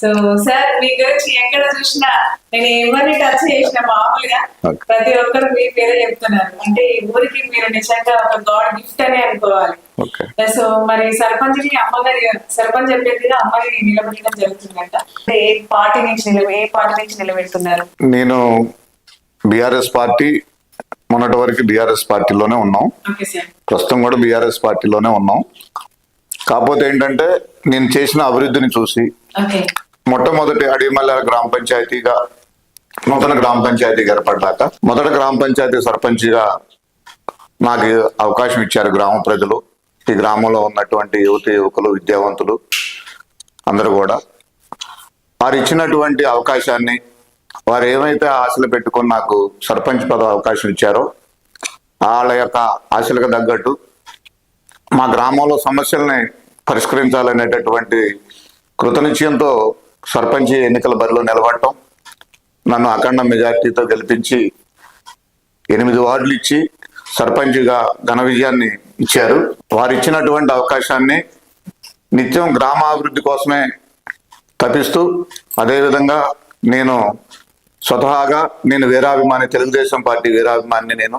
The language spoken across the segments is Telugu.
సో సార్ మీ గురించి ఎక్కడ చూసినా నేను ఎవరిని టచ్ చేసిన మామూలుగా. ప్రతి ఒక్కరు మీ పేరే చెప్తున్నారు. అంటే ఈ ఊరికి మీరు నిజంగా ఒక గాడ్ గిఫ్ట్ అని అనుకోవాలి. సో మరి సర్పంచ్ని అమ్మగారి సర్పంచ్ చెప్పేదిగా అమ్మని నిలబెట్టడం జరుగుతుందంట. అంటే ఏ పార్టీ నుంచి నిలబె ఏ పార్టీ నుంచి నిలబెడుతున్నారు? నేను బీఆర్ఎస్ పార్టీ మొన్నటి వరకు బీఆర్ఎస్ పార్టీలోనే ఉన్నాం. ప్రస్తుతం కూడా బీఆర్ఎస్ పార్టీలోనే ఉన్నాం. కాకపోతే ఏంటంటే నేను చేసిన అభివృద్ధిని చూసి మొట్టమొదటి అడిమల్ల గ్రామ పంచాయతీగా నూతన గ్రామ పంచాయతీ ఏర్పడ్డాక మొదట గ్రామ పంచాయతీ సర్పంచ్గా నాకు అవకాశం ఇచ్చారు గ్రామ ప్రజలు. ఈ గ్రామంలో ఉన్నటువంటి యువతి యువకులు విద్యావంతులు అందరూ కూడా. వారు ఇచ్చినటువంటి అవకాశాన్ని వారు ఏమైతే ఆశలు పెట్టుకొని నాకు సర్పంచ్ పద అవకాశం ఇచ్చారో వాళ్ళ యొక్క ఆశలకు తగ్గట్టు మా గ్రామంలో సమస్యల్ని పరిష్కరించాలనేటటువంటి కృతనిశ్చయంతో సర్పంచ్ ఎన్నికల బరిలో నిలబడటం నన్ను అఖండ మెజార్టీతో గెలిపించి ఎనిమిది వార్డులు ఇచ్చి సర్పంచ్గా ఘన విజయాన్ని ఇచ్చారు. వారు ఇచ్చినటువంటి అవకాశాన్ని నిత్యం గ్రామాభివృద్ధి కోసమే తప్పిస్తూ అదేవిధంగా నేను స్వతహాగా నేను వీరాభిమాని తెలుగుదేశం పార్టీ వీరాభిమాని నేను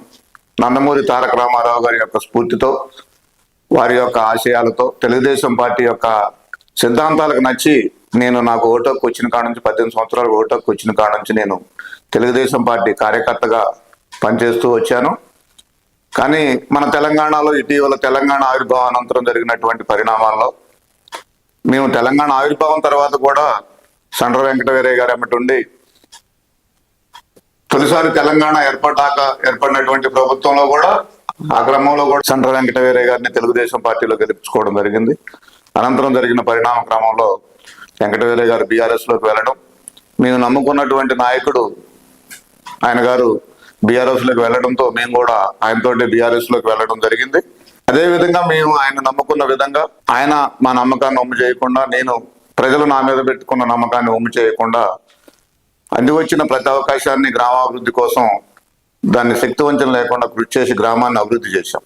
నందమూరి తారక రామారావు గారి యొక్క స్ఫూర్తితో వారి యొక్క ఆశయాలతో తెలుగుదేశం పార్టీ యొక్క సిద్ధాంతాలకు నచ్చి నేను నాకు ఓటోకి వచ్చిన కాడ నుంచి పద్దెనిమిది సంవత్సరాలు ఓటోకి వచ్చిన కాడ నుంచి నేను తెలుగుదేశం పార్టీ కార్యకర్తగా పనిచేస్తూ వచ్చాను. కానీ మన తెలంగాణలో ఇటీవల తెలంగాణ ఆవిర్భావం అనంతరం జరిగినటువంటి పరిణామాల్లో మేము తెలంగాణ ఆవిర్భావం తర్వాత కూడా సండ్ర వెంకటవీరయ్య గారు అమ్మటుండి తొలిసారి తెలంగాణ ఏర్పడ్డాక ఏర్పడినటువంటి ప్రభుత్వంలో కూడా ఆ క్రమంలో కూడా సండ్ర వెంకటవీరయ్య గారిని తెలుగుదేశం పార్టీలో గెలుపుకోవడం జరిగింది. అనంతరం జరిగిన పరిణామ క్రమంలో వెంకట గారు బీఆర్ఎస్లోకి వెళ్ళడం. మేము నమ్ముకున్నటువంటి నాయకుడు ఆయన గారు బీఆర్ఎస్లోకి వెళ్ళడంతో మేము కూడా ఆయనతోటి బీఆర్ఎస్లోకి వెళ్ళడం జరిగింది. అదే విధంగా మేము ఆయన నమ్ముకున్న విధంగా ఆయన మా నమ్మకాన్ని ఒమ్ము చేయకుండా నేను ప్రజలు నా మీద పెట్టుకున్న నమ్మకాన్ని ఒమ్ము చేయకుండా అంది వచ్చిన ప్రతి అవకాశాన్ని గ్రామాభివృద్ధి కోసం దాన్ని శక్తివంచన లేకుండా కృషి చేసి గ్రామాన్ని అభివృద్ధి చేశాం.